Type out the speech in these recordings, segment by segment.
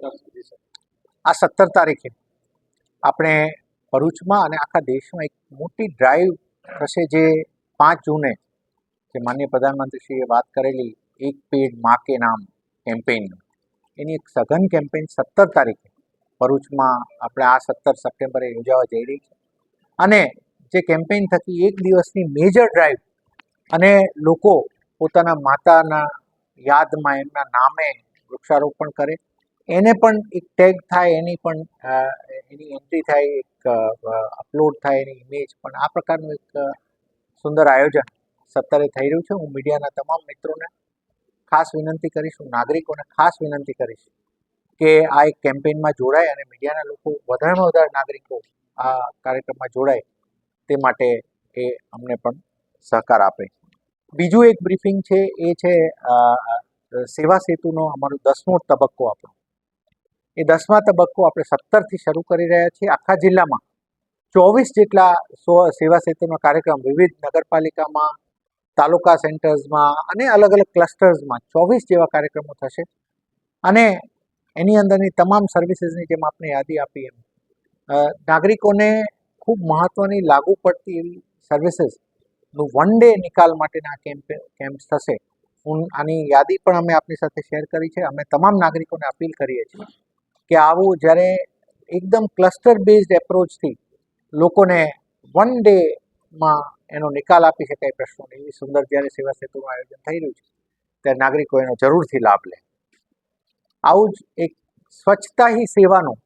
આ સત્તર તારીખે આપણે ભરૂચમાં અને આખા દેશમાં એક મોટી ડ્રાઈવ થશે જે પાંચ જૂને જે માન્ય પ્રધાનમંત્રીશ્રીએ વાત કરેલી એક પેડ મા કે નામ કેમ્પેઇન એની એક સઘન કેમ્પેઇન સત્તર તારીખે ભરૂચમાં આપણે આ સત્તર સપ્ટેમ્બરે યોજાવા જઈ રહી છે. અને જે કેમ્પેઇન થકી એક દિવસની મેજર ડ્રાઈવ અને લોકો પોતાના માતાના યાદમાં એમના નામે વૃક્ષારોપણ કરે એને પણ એક ટેગ થાય, એની પણ એની એન્ટ્રી થાય, એક અપલોડ થાય એની ઇમેજ પણ આ પ્રકારનું એક સુંદર આયોજન સત્તરે થઈ રહ્યું છે. હું મીડિયાના તમામ મિત્રોને ખાસ વિનંતી કરીશ, હું નાગરિકોને ખાસ વિનંતી કરીશ કે આ એક કેમ્પેઇનમાં જોડાય અને મીડિયાના લોકો વધારેમાં વધારે નાગરિકો આ કાર્યક્રમમાં જોડાય તે માટે એ અમને પણ સહકાર આપે. બીજું એક બ્રીફિંગ છે, એ છે સેવા સેતુનો અમારો દસમો તબક્કો આપણો. એ દસમા તબક્કો આપણે સત્તરથી શરૂ કરી રહ્યા છીએ. આખા જિલ્લામાં ચોવીસ જેટલા સેવા સેતુનો કાર્યક્રમ વિવિધ નગરપાલિકામાં, તાલુકા સેન્ટર્સમાં અને અલગ અલગ ક્લસ્ટર્સમાં ચોવીસ જેવા કાર્યક્રમો થશે. અને એની અંદરની તમામ સર્વિસીસની જેમ આપણે યાદી આપી એમ. નાગરિકોને ખૂબ મહત્ત્વની લાગુ પડતી એવી સર્વિસીસનું વન ડે નિકાલ માટેના કેમ્પ, કેમ્પ્સ થશે. હું આની યાદી પણ અમે આપની સાથે શેર કરી છે. અમે તમામ નાગરિકોને અપીલ કરીએ છીએ. કે આવું જ્યારે એકદમ ક્લસ્ટર બેઝડ એપ્રોચથી લોકોને વન ડેમાં એનો નિકાલ આપી શકાય પ્રશ્નોને, એવી સુંદર જ્યારે સેવા સેતુનું આયોજન થઈ રહ્યું છે, ત્યારે નાગરિકો એનો જરૂરથી લાભ લે. આવું જ એક સ્વચ્છતા હી સેવાનું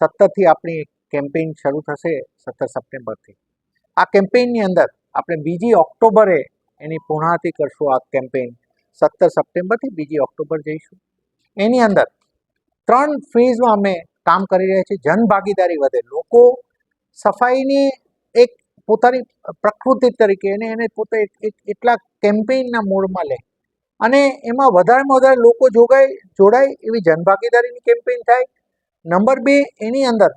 સત્તરથી આપણી કેમ્પેઇન શરૂ થશે સત્તર સપ્ટેમ્બરથી. આ કેમ્પેઇનની અંદર આપણે બીજી ઓક્ટોબરે એની પૂર્ણાહતિ કરશું આ કેમ્પેઇન સત્તર સપ્ટેમ્બરથી બીજી ઓક્ટોબર જઈશું. એની અંદર ત્રણ ફેઝમાં અમે કામ કરી રહ્યા છીએ. જનભાગીદારી વધે. લોકો સફાઈની એક પોતાની પ્રકૃતિ તરીકે એને એને પોતે એટલા કેમ્પેઇનના મૂળમાં લે. અને એમાં વધારેમાં વધારે લોકો જોગાય જોડાય એવી જનભાગીદારીની કેમ્પેઇન થાય. નંબર બે, એની અંદર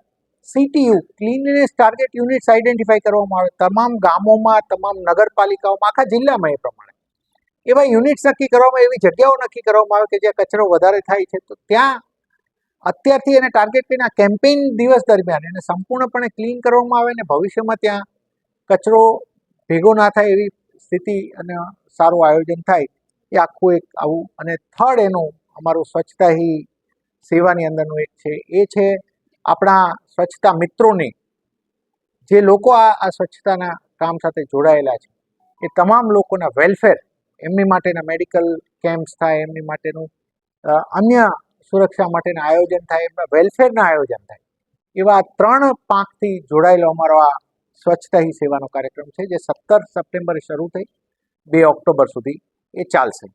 CTU, cleanness target units identify કરવામાં આવે. તમામ ગામોમાં, તમામ નગરપાલિકાઓમાં, આખા જિલ્લામાં એ પ્રમાણે. એવા યુનિટ્સ નક્કી કરવામાં, એવી જગ્યાઓ નક્કી કરવામાં આવે કે જ્યાં કચરો વધારે થાય છે. તો ત્યાં અત્યારથી એને ટાર્ગેટ કરીને આ કેમ્પેઇન દિવસ દરમિયાન એને સંપૂર્ણપણે ક્લીન કરવામાં આવે અને ભવિષ્યમાં ત્યાં કચરો ભેગો ના થાય એવી સ્થિતિ અને સારું આયોજન થાય, એ આખું એક આવું અને થર્ડ એનું અમારું સ્વચ્છતા હી સેવાની અંદરનું એક છે, એ છે આપણા સ્વચ્છતા મિત્રોની જે લોકો આ આ સ્વચ્છતાના કામ સાથે જોડાયેલા છે, એ તમામ લોકોના વેલફેર એમની માટેના મેડિકલ કેમ્પ્સ થાય, એમની માટેનું અન્ય સુરક્ષા માટેના આયોજન થાય, એમના વેલફેરના આયોજન થાય. એવા ત્રણ પાંખથી જોડાયેલો અમારો આ સ્વચ્છતા હી સેવાનો કાર્યક્રમ છે, જે સત્તર સપ્ટેમ્બરે શરૂ થઈ, બે ઓક્ટોબર સુધી એ ચાલશે.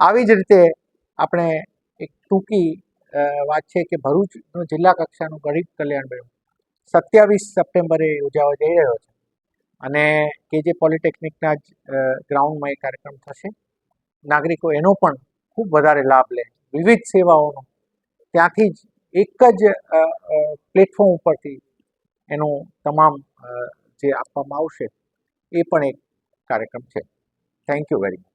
આવી જ રીતે આપણે એક ટૂંકી વાત છે કે ભરૂચનું જિલ્લા કક્ષાનું ગરીબ કલ્યાણ મેળો સત્યાવીસ સપ્ટેમ્બરે યોજાવા જઈ રહ્યો છે. અને કેજે પોલિટેકનિકના જ ગ્રાઉન્ડમાં એ કાર્યક્રમ થશે. નાગરિકો એનો પણ ખૂબ વધારે લાભ લે. વિવિધ સેવાઓનો. ત્યાંથી જ એક જ પ્લેટફોર્મ ઉપરથી એનું તમામ જે આપવામાં આવશે, એ પણ એક કાર્યક્રમ છે. Thank you very much